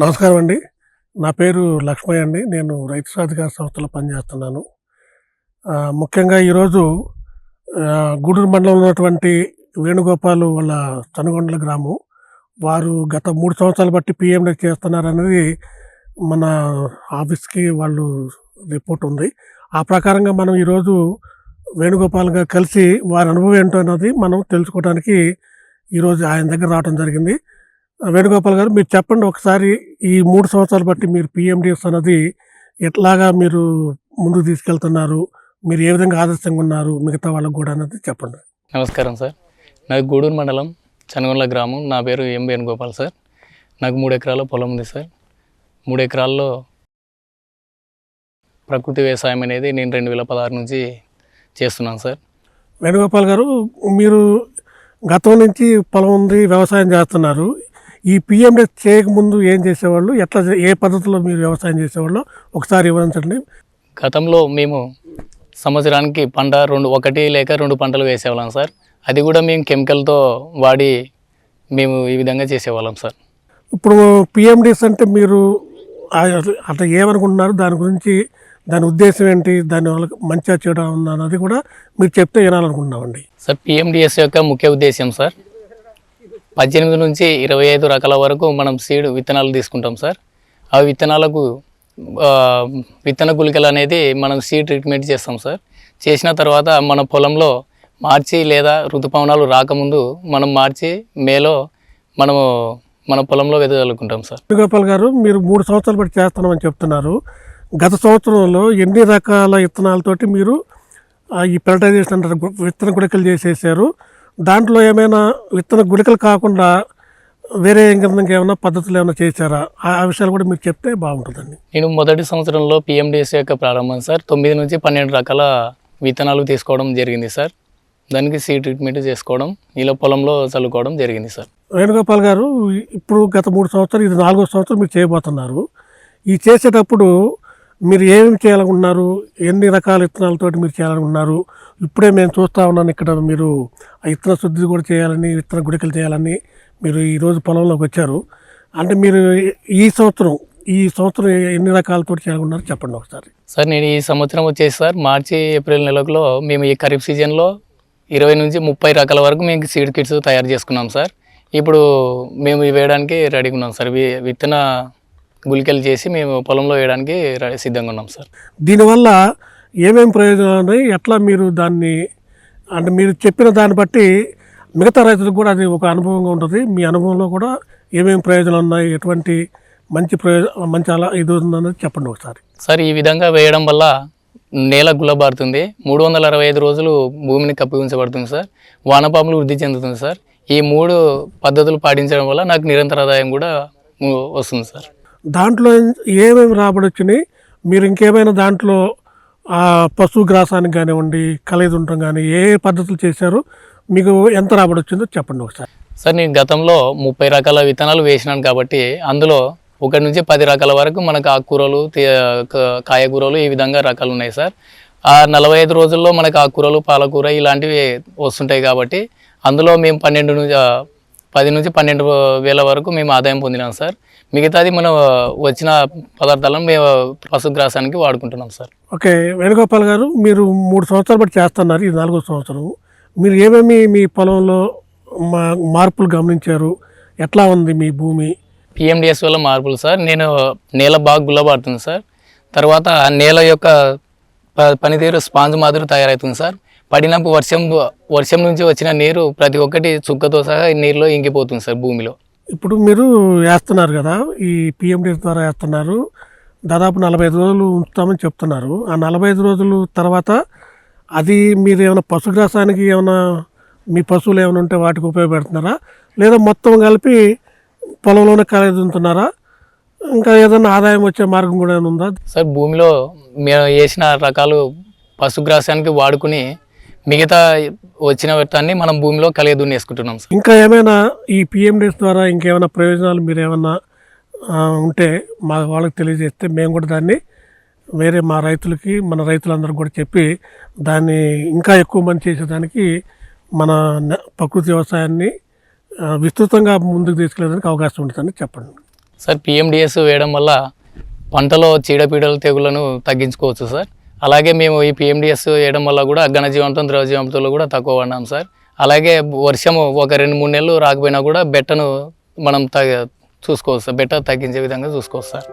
నమస్కారం అండి. నా పేరు లక్ష్మయ్య అండి. నేను రైతు సాధికార సంస్థలో పనిచేస్తున్నాను. ముఖ్యంగా ఈరోజు గూడూరు మండలంలో ఉన్నటువంటి వేణుగోపాల్ వాళ్ళ తనుగొండల గ్రామం. వారు గత మూడు సంవత్సరాలు బట్టి పిఎండి చేస్తున్నారనేది మన ఆఫీస్కి వాళ్ళు రిపోర్ట్ ఉంది. ఆ ప్రకారంగా మనం ఈరోజు వేణుగోపాల్ గారు కలిసి వారి అనుభవం ఏంటో అన్నది మనం తెలుసుకోవడానికి ఈరోజు ఆయన దగ్గర రావడం జరిగింది. వేణుగోపాల్ గారు మీరు చెప్పండి ఒకసారి ఈ మూడు సంవత్సరాలు బట్టి మీరు పిఎండిఎస్ అన్నది ఎట్లాగా మీరు ముందుకు తీసుకెళ్తున్నారు? మీరు ఏ విధంగా ఆదర్శంగా ఉన్నారు? మిగతా వాళ్ళకు కూడా అన్నది చెప్పండి. నమస్కారం సార్. నాకు గూడూరు మండలం చనగొండ గ్రామం. నా పేరు ఎం వేణుగోపాల్ సార్. నాకు మూడు ఎకరాల పొలం ఉంది సార్. మూడు ఎకరాల్లో ప్రకృతి వ్యవసాయం అనేది నేను రెండు వేల పదహారు నుంచి చేస్తున్నాను సార్. వేణుగోపాల్ గారు మీరు గతం నుంచి పొలం ఉంది వ్యవసాయం చేస్తున్నారు. ఈ పిఎండిఎస్ చేయకముందు ఏం చేసేవాళ్ళు? ఎట్లా ఏ పద్ధతిలో మీరు వ్యవసాయం చేసేవాళ్ళు? ఒకసారి వివరించండి. గతంలో మేము సంవత్సరానికి పంట రెండు ఒకటి లేక రెండు పంటలు వేసేవాళ్ళం సార్. అది కూడా మేము కెమికల్తో వాడి మేము ఈ విధంగా చేసేవాళ్ళం సార్. ఇప్పుడు పిఎండిఎస్ అంటే మీరు అట్లా ఏమనుకుంటున్నారు? దాని గురించి దాని ఉద్దేశం ఏంటి? దాని వల్ల మంచిగా చేయడం అన్నది కూడా మీరు చెప్తే వినాలనుకుంటున్నామండి. సార్ పిఎండిఎస్ యొక్క ముఖ్య ఉద్దేశం సార్ పద్దెనిమిది నుంచి ఇరవై ఐదు రకాల వరకు మనం సీడ్ విత్తనాలు తీసుకుంటాం సార్. ఆ విత్తనాలకు విత్తన గుళికలు అనేది మనం సీడ్ ట్రీట్మెంట్ చేస్తాం సార్. చేసిన తర్వాత మన పొలంలో మార్చి లేదా ఋతుపవనాలు రాకముందు మనం మార్చి మేలో మనము మన పొలంలో వెదజల్లుకుంటాం సార్. గోపాల్ గారు మీరు మూడు సంవత్సరాలు బట్టి చేస్తున్నామని చెప్తున్నారు. గత సంవత్సరంలో ఎన్ని రకాల విత్తనాలతోటి మీరు ఈ పెరటైజేషన్ విత్తన గుడకలు చేసేసారు? దాంట్లో ఏమైనా విత్తన గుడికలు కాకుండా వేరే ఇంక ఏమైనా పద్ధతులు ఏమైనా చేశారా? ఆ విషయాలు కూడా మీరు చెప్తే బాగుంటుందండి. నేను మొదటి సంవత్సరంలో పిఎండిఎస్ యొక్క ప్రారంభం సార్. తొమ్మిది నుంచి పన్నెండు రకాల విత్తనాలు తీసుకోవడం జరిగింది సార్. దానికి సీడ్ ట్రీట్మెంట్ చేసుకోవడం ఇలా పొలంలో చల్లుకోవడం జరిగింది సార్. వేణుగోపాల్ గారు ఇప్పుడు గత మూడు సంవత్సరాలు ఇది నాలుగో సంవత్సరం మీరు చేయబోతున్నారు. ఈ చేసేటప్పుడు మీరు ఏమేమి చేయాలనుకున్నారు ఎన్ని రకాల విత్తనాలతోటి మీరు చేయాలనుకున్నారు ఇప్పుడే మేము చూస్తూ ఉన్నాను ఇక్కడ మీరు ఆ విత్తన శుద్ధి కూడా చేయాలని విత్తన గుడికలు చేయాలని మీరు ఈరోజు పొలంలోకి వచ్చారు. అంటే మీరు ఈ సంవత్సరం ఈ సంవత్సరం ఎన్ని రకాలతో చేయాలనుకున్నారు చెప్పండి ఒకసారి. సార్ నేను ఈ సంవత్సరం వచ్చేసి సార్ మార్చి ఏప్రిల్ నెలలో మేము ఈ ఖరీఫ్ సీజన్లో ఇరవై నుంచి ముప్పై రకాల వరకు మేము సీడ్ కిట్స్ తయారు చేసుకున్నాం సార్. ఇప్పుడు మేము ఇవి వేయడానికి రెడీగా ఉన్నాం సార్. విత్తన గుళికలు చేసి మేము పొలంలో వేయడానికి సిద్ధంగా ఉన్నాం సార్. దీనివల్ల ఏమేమి ప్రయోజనాలు ఉన్నాయి? ఎట్లా మీరు దాన్ని అంటే మీరు చెప్పిన దాన్ని బట్టి మిగతా రైతులకు కూడా అది ఒక అనుభవంగా ఉంటుంది. మీ అనుభవంలో కూడా ఏమేమి ప్రయోజనాలు ఉన్నాయి? ఎటువంటి మంచి ప్రయోజనం మంచి అలా ఇది ఉందన్నది చెప్పండి ఒకసారి. సార్ ఈ విధంగా వేయడం వల్ల నేల గుల్లబారుతుంది. మూడు వందల అరవై ఐదు రోజులు భూమిని కప్పి ఉంచబడుతుంది సార్. వానపాములు వృద్ధి చెందుతుంది సార్. ఈ మూడు పద్ధతులు పాటించడం వల్ల నాకు నిరంతర ఆదాయం కూడా వస్తుంది సార్. దాంట్లో ఏమేమి రాబడి వచ్చినాయి మీరు ఇంకేమైనా దాంట్లో ఆ పశు గ్రాసానికి కానివ్వండి కలయిదుంటం కానీ ఏ పద్ధతులు చేశారు? మీకు ఎంత రాబడి వచ్చిందో చెప్పండి ఒకసారి. సార్ నేను గతంలో ముప్పై రకాల విత్తనాలు వేసినాను కాబట్టి అందులో ఒకటి నుంచి పది రకాల వరకు మనకు ఆకుకూరలు కాయకూరలు కాయగూరలు ఈ విధంగా రకాలు ఉన్నాయి సార్. ఆ నలభై ఐదు రోజుల్లో మనకు ఆకుకూరలు పాలకూర ఇలాంటివి వస్తుంటాయి కాబట్టి అందులో మేము పన్నెండు నుంచి పది నుంచి పన్నెండు వేల వరకు మేము ఆదాయం పొందినాం సార్. మిగతాది మనం వచ్చిన పదార్థాలను మేము పశుగ్రాసానికి వాడుకుంటున్నాం సార్. ఓకే వేణుగోపాల్ గారు మీరు మూడు సంవత్సరాలు బట్టి చేస్తున్నారు ఇది నాలుగో సంవత్సరం. మీరు ఏమేమి మీ పొలంలో మా మార్పులు గమనించారు? ఎట్లా ఉంది మీ భూమి? పిఎండిఎస్ వల్ల మార్పులు సార్. నేను నేల బాగా గుల్లబారుతుంది సార్. తర్వాత నేల యొక్క పనితీరు స్పాంజ్ మాదిరి తయారవుతుంది సార్. పడినప్పుడు వర్షం వర్షం నుంచి వచ్చిన నీరు ప్రతి ఒక్కటి చుక్కతో సహా ఈ నీరులో ఇంకిపోతుంది సార్ భూమిలో. ఇప్పుడు మీరు వేస్తున్నారు కదా ఈ పిఎండిఎస్ ద్వారా వేస్తున్నారు. దాదాపు నలభై ఐదు రోజులు ఉంచుతామని చెప్తున్నారు. ఆ నలభై ఐదు రోజులు తర్వాత అది మీరు ఏమైనా పశుగ్రాసానికి ఏమైనా మీ పశువులు ఏమైనా ఉంటే వాటికి ఉపయోగపెడుతున్నారా? లేదా మొత్తం కలిపి పొలంలోనే ఉంటున్నారా ఇంకా ఏదైనా ఆదాయం వచ్చే మార్గం కూడా ఏమైనా ఉందా? సార్ భూమిలో మేము వేసిన రకాలు పశుగ్రాసానికి వాడుకుని మిగతా వచ్చిన వ్యర్థాన్ని మనం భూమిలో కలిగి దున్నేసుకుంటున్నాం సార్ ఇంకా ఏమైనా ఈ పిఎండిఎస్ ద్వారా ఇంకేమైనా ప్రయోజనాలు మీరు ఏమైనా ఉంటే మా వాళ్ళకి తెలియజేస్తే మేము కూడా దాన్ని వేరే మా రైతులకి మన రైతులందరూ కూడా చెప్పి దాన్ని ఇంకా ఎక్కువ మంది చేసేదానికి మన ప్రకృతి వ్యవసాయాన్ని విస్తృతంగా ముందుకు తీసుకెళ్ళడానికి అవకాశం ఉంటుందని చెప్పండి. సార్ పిఎండిఎస్ వేయడం వల్ల పంటలో చీడపీడల తెగులను తగ్గించుకోవచ్చు సార్? అలాగే మేము ఈ పిఎండిఎస్ వేయడం వల్ల కూడా ఘనజీవంతం ద్రవజీవంతంలో కూడా తక్కువ పడినాం సార్. అలాగే వర్షము ఒక రెండు మూడు నెలలు రాకపోయినా కూడా బెట్టను మనం తగ్గ చూసుకోవచ్చు సార్ బెట్ట తగ్గించే విధంగా చూసుకోవచ్చు సార్.